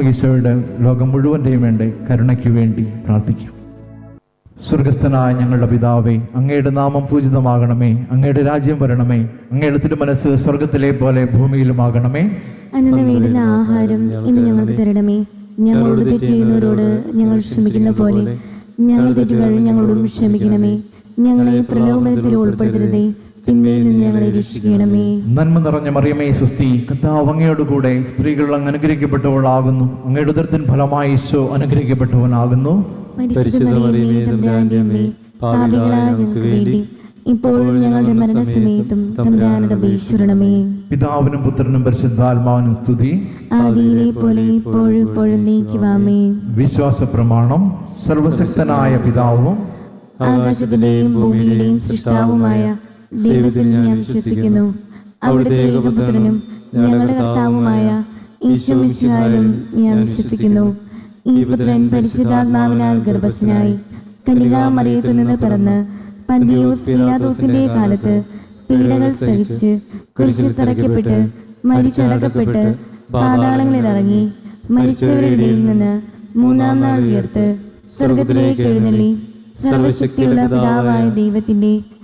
ഈശോയുടെ ലോകം മുഴുവന്റെയും വേണ്ടി കരുണയ്ക്ക് വേണ്ടി പ്രാർത്ഥിക്കാം. സ്വർഗസ്ഥനായ ഞങ്ങളുടെ പിതാവേ അങ്ങയുടെ നാമം പൂജിതമാകണമേ അങ്ങയുടെ രാജ്യം വരണമേ അങ്ങയുടെ തിരുമനസ് സ്വർഗത്തിലെ പോലെ ഭൂമിയിലുമാകണമേ. ആഹാരം ഇന്ന് ഞങ്ങൾക്ക് തരണമേ. ഞങ്ങളോട് തെറ്റിയുന്നവരോട് ഞങ്ങൾ ക്ഷമിക്കുന്ന പോലെ ഞങ്ങൾ തെറ്റുകൾ ഞങ്ങളോടും ക്ഷമിക്കണമേ. ഞങ്ങളെ പ്രലോഭനത്തിൽ ഉൾപ്പെടുത്തരുതേ. നന്മ നിറഞ്ഞ മറിയമേ സുസ്തി കർത്താവ് അങ്ങയോട് കൂടെ സ്ത്രീകൾ അങ്ങ് അനുഗ്രഹിക്കപ്പെട്ടവളാകുന്നു. അങ്ങയുടെ ഉദരത്തിൻ ഫലമായി ഈശോ അനുഗ്രഹിക്കപ്പെട്ടവനാകുന്നു. പരിശുദ്ധ മറിയമേ തമ്പുരാന്റെ അമ്മേ വേണ്ടി ഇപ്പോഴും ഞങ്ങളുടെ മരണസമയത്തും തമ്പുരാനുടെ പിതാവിനും പുത്രനും പരിശുദ്ധാത്മാവിനും സ്തുതി. ആദിയിലെ പോലെ ഇപ്പോഴും ഇപ്പോഴും നീക്കുവാമേ വിശ്വാസ പ്രമാണം സർവശക്തനായ പിതാവും ആകാശത്തിന്റെയും ഭൂമിയുടെയും സൃഷ്ടാവുമായ ദൈവത്തിൽ ഞാൻ വിശ്വസിക്കുന്നു. അവിടുത്തെ ഏകപുത്രനും ഞങ്ങളുടെ കർത്താവുമായ ഈശ്വമിശിഹാലും ഞാൻ വിശ്വസിക്കുന്നു. ഈ പുത്രൻ പരിശുദ്ധാത്മാവിനാൽ ഗർഭസ്ഥനായി കന്യകാമറിയത്തിൽ നിന്ന് പിറന്ന് പന്തിയോസ് കാലത്ത് പീഡകൾ സഹിച്ച് കുരിശിൽ തറയ്ക്കപ്പെട്ട് മരിച്ചടക്കപ്പെട്ട് പാതാളങ്ങളിൽ ഇറങ്ങി മരിച്ചവരുടെ ഇടയിൽ നിന്ന് മൂന്നാം നാൾ ഉയർത്ത് സ്വർഗത്തിലേക്ക് എഴുന്നള്ളി. സർവശക്തിയുള്ള പിതാവായ ദൈവത്തിന്റെ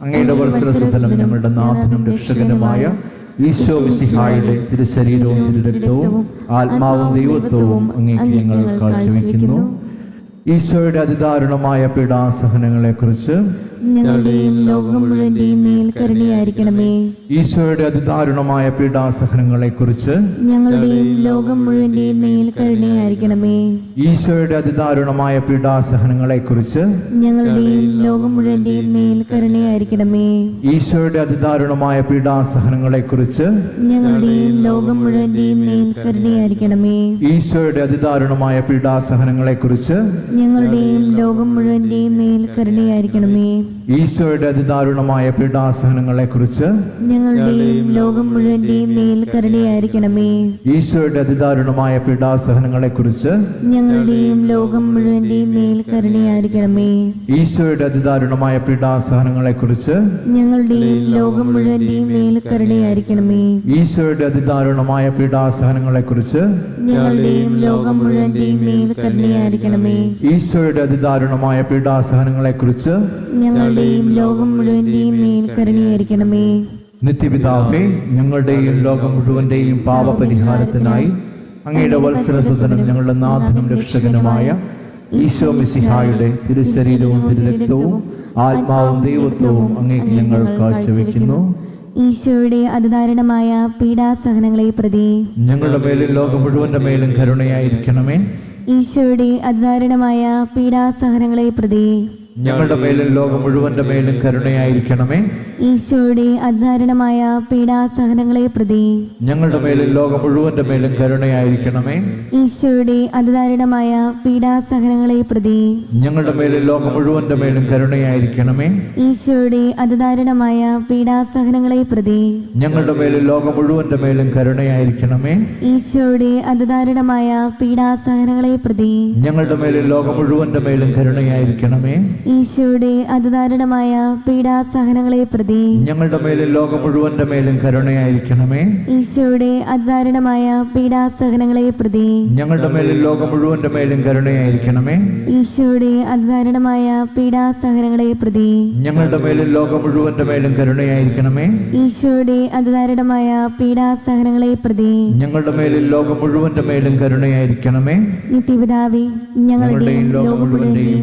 അങ്ങയുടെ വത്സരസുധനം ഞങ്ങളുടെ നാഥനും രക്ഷകനുമായ ഈശോ മിശിഹായുടെ തിരുശരീരവും തിരുരക്തവും ആത്മാവും ദൈവത്വവും അങ്ങേക്ക് ഞങ്ങൾ കാഴ്ചവെക്കുന്നു. ഈശോയുടെ അതിദാരുണമായ പീഡാസഹനങ്ങളെക്കുറിച്ച് ഞങ്ങളുടെയും ലോകം മുഴുവന്റെയും മേൽ കരുണയായിരിക്കണമേ. ഈശോയുടെ അതിദാരുണമായ പീഡാസഹനങ്ങളെക്കുറിച്ച് ഞങ്ങളുടെയും ലോകം മുഴുവന്റെയും മേൽ കരുണയായിരിക്കണമേ. ഈശോയുടെ അതിദാരുണമായ പീഡാസഹനങ്ങളെക്കുറിച്ച് ഞങ്ങളുടെയും ലോകം മുഴുവന്റെയും മേൽ കരുണയായിരിക്കണമേ. ഈശോയുടെ അതിദാരുണമായ പീഡാസഹനങ്ങളെ കുറിച്ച് ഞങ്ങളുടെയും ലോകം മുഴുവന്റെയും മേൽ കരുണയായിരിക്കണമേ. ഈശോയുടെ അതിദാരുണമായ പീഡാസഹനങ്ങളെ കുറിച്ച് ഞങ്ങളുടെയും ലോകം മുഴുവന്റെയും മേൽ കരുണയായിരിക്കണമേ. ഈശോയുടെ അതിദാരുണമായ പീഡാസഹനങ്ങളെക്കുറിച്ച് ഞങ്ങളുടെയും ലോകം മുഴുവന്റെയും മേൽ കരുണയായിരിക്കണമേ. ഈശോയുടെ അതിദാരുണമായ പീഡാസഹനങ്ങളെക്കുറിച്ച് ഞങ്ങളുടെയും ലോകം മുഴുവന്റെയും മേൽ കരുണയായിരിക്കണമേ. ഈശോയുടെ അതിദാരുണമായ പീഡാസഹനങ്ങളെക്കുറിച്ച് ഞങ്ങളുടെയും ലോകം മുഴുവന്റെയും മേൽ കരുണയായിരിക്കണമേ. ഈശോയുടെ അതിദാരുണമായ പീഡാസഹനങ്ങളെക്കുറിച്ച് ഞങ്ങളുടെയും ലോകം മുഴുവന്റെയും മേൽ കരുണയായിരിക്കണമേ. ഈശോയുടെ അതിദാരുണമായ പീഡാസഹനങ്ങളെക്കുറിച്ച് ഞങ്ങളുടെയും ലോകം മുഴുവന്റെയും മേൽ കരുണീകരിക്കണമേ നിത്യപിതാവേ ഞങ്ങളുടെയും ലോകം മുഴുവന്റെയും പാപപരിഹാരത്തിനായി അങ്ങയുടെ വത്സരസുതനും ഞങ്ങളുടെ നാഥനും രക്ഷകനുമായ ഈശോ മിശിഹായുടെ തിരുശരീരവും തിരുരക്തവും ആത്മാവും ദൈവത്വവും അങ്ങേക്ക് ഞങ്ങൾ കാഴ്ചവെക്കുന്നു. ഈശോയുടെ അതിദാരുണമായ പീഡാസഹനങ്ങളെ പ്രതി ഞങ്ങളുടെ മേലും ലോകം മുഴുവന്റെ മേലും കരുണയായിരിക്കണമേ. ഈശോയുടെ അതിദാരുണമായ പീഡാസഹനങ്ങളെ പ്രതി ഞങ്ങളുടെ മേലും ലോകം മുഴുവന്റെ മേലും കരുണയായിരിക്കണമേ. ഈശോയുടെ അധാരണമായ പീഡാസഹനങ്ങളെ പ്രതി ഞങ്ങളുടെ മേലും ലോകം മുഴുവന്റെ മേലും കരുണയായിരിക്കണമേ. ഈശോയുടെ അധാരണമായ പീഡാസഹനങ്ങളെ പ്രതി ഞങ്ങളുടെ മേലും ലോകം മുഴുവന്റെ മേലും കരുണയായിരിക്കണമേ. ഈശോയുടെ അധാരണമായ പീഡാസഹനങ്ങളെ പ്രതി ഞങ്ങളുടെ മേലും ലോകം മുഴുവന്റെ മേലും കരുണയായിരിക്കണമേ. ഈശോയുടെ അധാരണമായ പീഡാസഹനങ്ങളെ പ്രതി ഞങ്ങളുടെ മേലും ലോകം മുഴുവന്റെ മേലും കരുണയായിരിക്കണമേ. ഈശോയുടെ അതിദാരുണമായ പീഡാസഹനങ്ങളെ പ്രതി ഞങ്ങളുടെ മേലും ലോകം മുഴുവന്റെ മേലും കരുണയായിരിക്കണമേ. ഈശോയുടെ അതിദാരുണമായ പീഡാസഹനങ്ങളെ പ്രതി ഞങ്ങളുടെ മേലും ലോകം മുഴുവന്റെ മേലും കരുണയായിരിക്കണമേ. ഈശോയുടെ അതിദാരുണമായ പീഡാസഹനങ്ങളെ പ്രതി ഞങ്ങളുടെ മേലും ലോകം മുഴുവന്റെ മേലും കരുണയായിരിക്കണമേ. ഈശോയുടെ അതിദാരുണമായ പീഡാസഹനങ്ങളെ പ്രതി ഞങ്ങളുടെ മേലും ലോകം മുഴുവന്റെ മേലും കരുണയായിരിക്കണമേ. നിത്യപിതാവേ ഞങ്ങളുടെയും ലോകം മുഴുവന്റെയും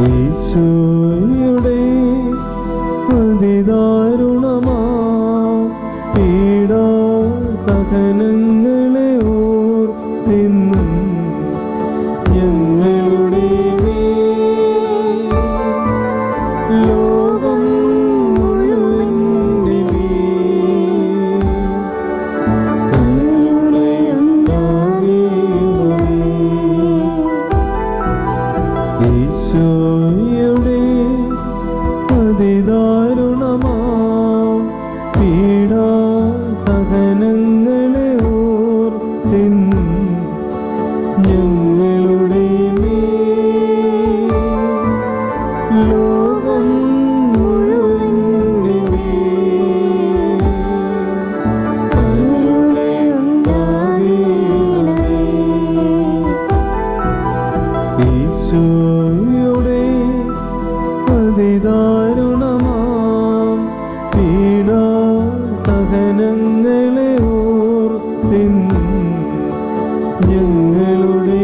ഈശോയുടെ ഈശോയുടെ അതിദാരുണമാ പീഡാസഹനങ്ങളെ ഓർത്തിന്നും ഞങ്ങളുടെ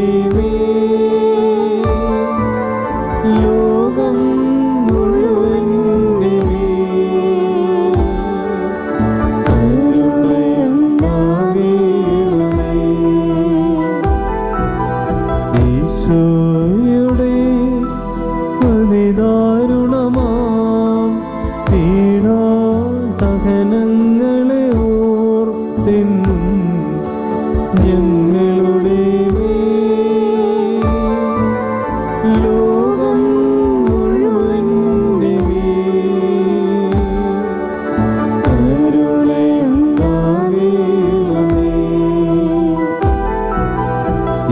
പീഡാസഹനങ്ങളെ ഓർത്തെന്നും ഞങ്ങളുടെ ലോകം മുഴുവന്റെ.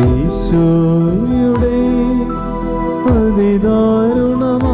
ഈശോയുടെ അതിദാരുണമാ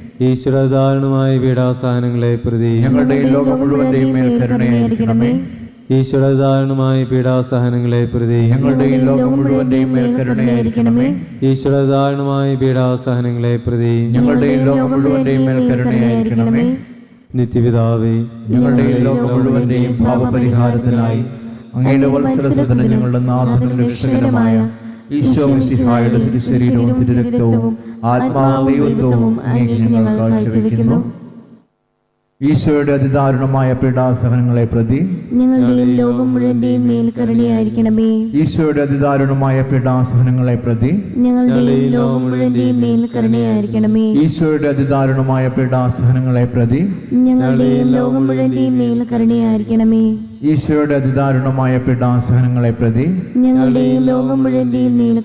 ഈശ്വരധാരണമായ പീഡാസഹനങ്ങളെ പ്രതി. ഞങ്ങളുടെ ലോകം മുഴുവന്റെയും മേൽ കരുണയായിരിക്കണമേ. ഈശ്വരധാരണമായ പീഡാസഹനങ്ങളെ പ്രതി. ഞങ്ങളുടെ ലോകം മുഴുവന്റെയും മേൽ കരുണയായിരിക്കണമേ. ഈശ്വരധാരണമായ പീഡാസഹനങ്ങളെ പ്രതി. ഞങ്ങളുടെ ലോകം മുഴുവന്റെയും മേൽ കരുണയായിരിക്കണമേ. നിത്യപിതാവേ ഞങ്ങളുടെ ലോകം മുഴുവന്റെയും പാപപരിഹാരത്തിനായി അങ്ങയുടെ വത്സരസുതനും ഞങ്ങളുടെ നാഥനും രക്ഷകരമായ ഈശോ മിശിഹായുടെ തിരുശരീരവും തിരുരക്തവും ആത്മാവും ദൈവത്വവും ഞങ്ങൾ കാഴ്ചവെക്കുന്നു. ഈശോയുടെ അതിദാരുണമായ പീഡാസഹനങ്ങളെ പ്രതി ഞങ്ങളുടെയും ലോകം മുഴുവന്റെയും മേൽക്കരുണയായിരിക്കണമേ ഈശോയുടെ അതിദാരുണമായ പീഡാസഹനങ്ങളെ പ്രതി ഞങ്ങളുടെയും ലോകം മുഴുവന്റെയും മേൽക്കരുണയായിരിക്കണമേ ഈശോയുടെ അതിദാരുണമായ പീഡാസഹനങ്ങളെ പ്രതി ഞങ്ങളുടെയും ലോകം മുഴുവന്റെയും മേൽ കരുണയായിരിക്കണമേ ഈശോയുടെ അതിദാരുണമായ പീഡാസഹനങ്ങളെ പ്രതി ഞങ്ങളുടെയും ലോകം മുഴുവന്റെയും മേൽ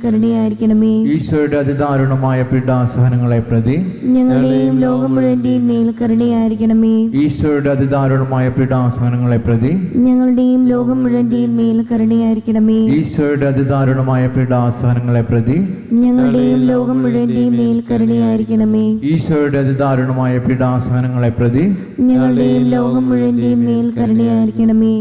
ഈശോയുടെ അതിദാരുണമായ പീഡാസഹനങ്ങളെ പ്രതി ഞങ്ങളുടെയും ലോകം മുഴുവന്റെയും മേൽ ഈശോയുടെ അതിദാരുണമായ പീഡാസഹനങ്ങളെ പ്രതി ഞങ്ങളുടെയും ലോകം മുഴുവന്റെയും മേൽ കരുണയായിരിക്കണമേ. ഈശോയുടെ അതിദാരുണമായ പീഡാസഹനങ്ങളെ പ്രതി ഞങ്ങളുടെയും ലോകം മുഴുവന്റെയും മേൽ കരുണയായിരിക്കണമേ. ഈശോയുടെ അതിദാരുണമായ പീഡാസഹനങ്ങളെ പ്രതി ഞങ്ങളുടെയും ലോകം മുഴുവന്റെയും മേൽ കരുണയായിരിക്കണമേ.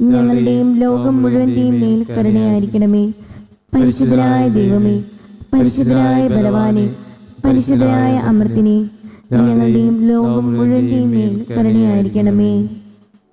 ഞങ്ങളുടെയും ലോകം മുഴുവന്റെയും മേൽ കരുണയായിരിക്കണമേ. പരിശുദ്ധനായ ദൈവമേ പരിശുദ്ധനായ ബലവാനെ പരിശുദ്ധനായ അമൃത്തിനെ ഞങ്ങളുടെയും ലോകം മുഴുവന്റെയും മേൽ കരുണയായിരിക്കണമേ.